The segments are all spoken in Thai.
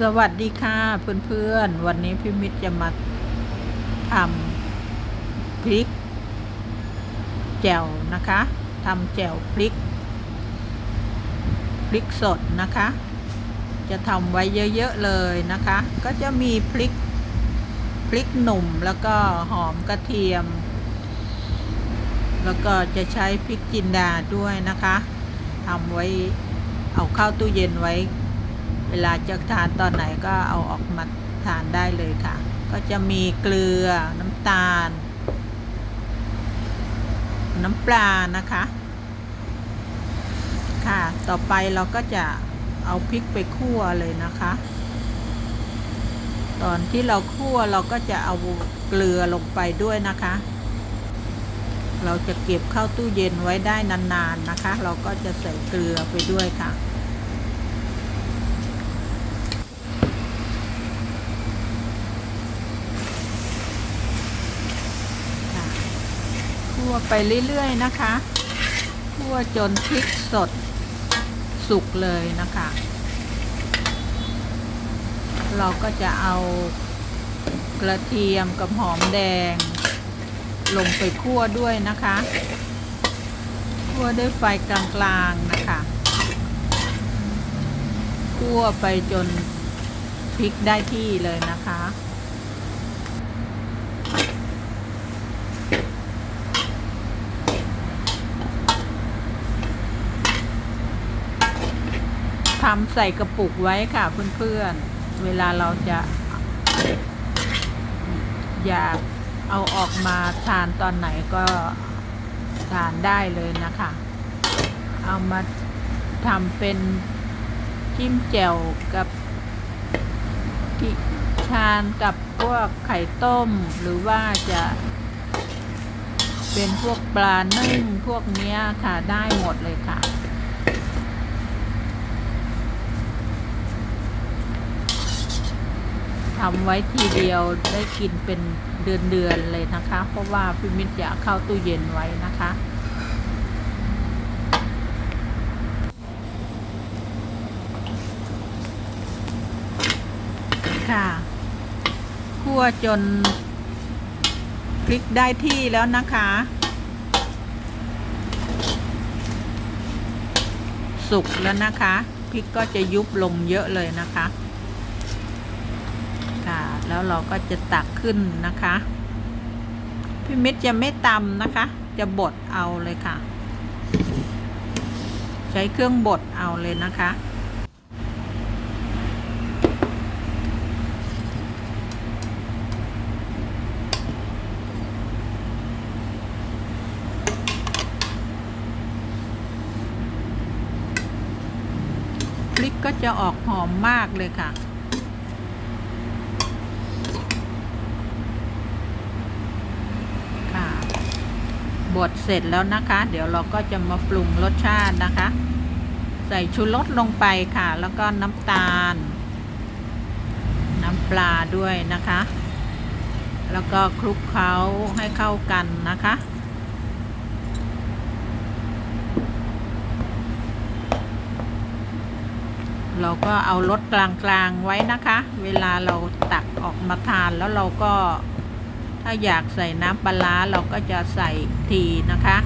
สวัสดีค่ะเพื่อนๆ วันนี้พี่มิตรจะมาทำพริก แจ่วนะคะทำแจ่วพริก พริกสดนะคะ จะทำไว้เยอะๆเลยนะคะ ก็จะมีพริกพริกหนุ่มแล้วก็หอมกระเทียม แล้วก็จะใช้พริกจินดาด้วยนะคะทำไว้เอาเข้าตู้เย็นไว้ เวลาจะทานตอนไหนก็เอาออกมาทานได้เลยค่ะ ก็จะมีเกลือน้ำตาล น้ำปลานะคะ ค่ะ ต่อไปเราก็จะเอาพริกไปคั่วเลยนะคะ ตอนที่เราคั่วเราก็จะเอาเกลือลงไปด้วยนะคะ เราจะเก็บเข้าตู้เย็นไว้ได้นานๆนะคะ เราก็จะใส่เกลือไปด้วยค่ะ คั่วไปเรื่อยๆนะคะคั่วจนพริกสดสุกเลยนะคะ เราก็จะเอากระเทียมกับหอมแดง ลงไปคั่วด้วยนะคะคั่วด้วยไฟกลางๆนะคะคั่วไปจนพริกได้ที่เลยนะคะ ทำใส่กระปุกไว้ค่ะเพื่อนๆ เวลาเราจะอยากเอาออกมาทานตอนไหนก็ทานได้เลยนะคะ เอามาทำเป็นจิ้มแจ่วกับพิทานกับพวกไข่ต้มหรือว่าจะเป็นพวกปลานึ่งพวกเนี้ยค่ะได้หมดเลยค่ะ ทำไว้ทีเดียวได้กินเป็นเดือนๆเลยนะคะ เพราะว่าพี่มิตรอยากเข้าตู้เย็นไว้นะคะค่ะคั่วจนพริกได้ที่แล้วนะคะ สุกแล้วนะคะพริกก็จะยุบลงเยอะเลยนะคะ ค่ะ แล้วเราก็จะตักขึ้นนะคะ พี่มิตรจะไม่ตำนะคะ จะบดเอาเลยค่ะ ใช้เครื่องบดเอาเลยนะคะพริกก็จะออกหอมมากเลยค่ะค่ะ บดเสร็จแล้วนะคะ เดี๋ยวเราก็จะมาปรุงรสชาตินะคะ ใส่ชูรสลงไปค่ะ แล้วก็น้ำตาล น้ำปลาด้วยนะคะ แล้วก็คลุกเคล้าให้เข้ากันนะคะเราก็เอารสกลางๆไว้นะคะ เวลาเราตักออกมาทานแล้วเราก็ ถ้าอยากใส่น้ำปลาเราก็จะใส่ทีนะคะ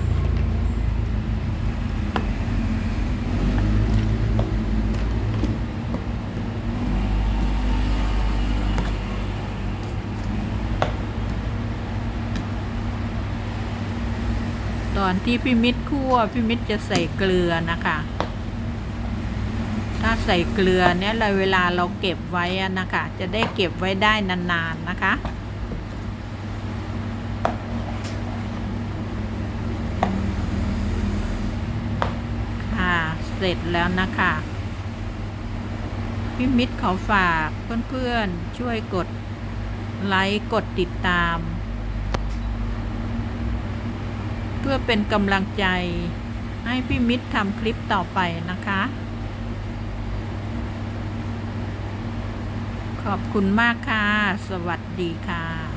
ตอนที่พี่มิตรคั่วพี่มิตรจะใส่เกลือนะคะ ถ้าใส่เกลือเนี่ยเราเวลาเราเก็บไว้นะคะ จะได้เก็บไว้ได้นานๆนะคะ ค่ะ เสร็จแล้วนะคะพี่มิตรขอฝากเพื่อนๆ ช่วยกดไลค์กดติดตาม เพื่อเป็นกำลังใจให้พี่มิตรทำคลิปต่อไปนะคะ ขอบคุณมากค่ะ สวัสดีค่ะ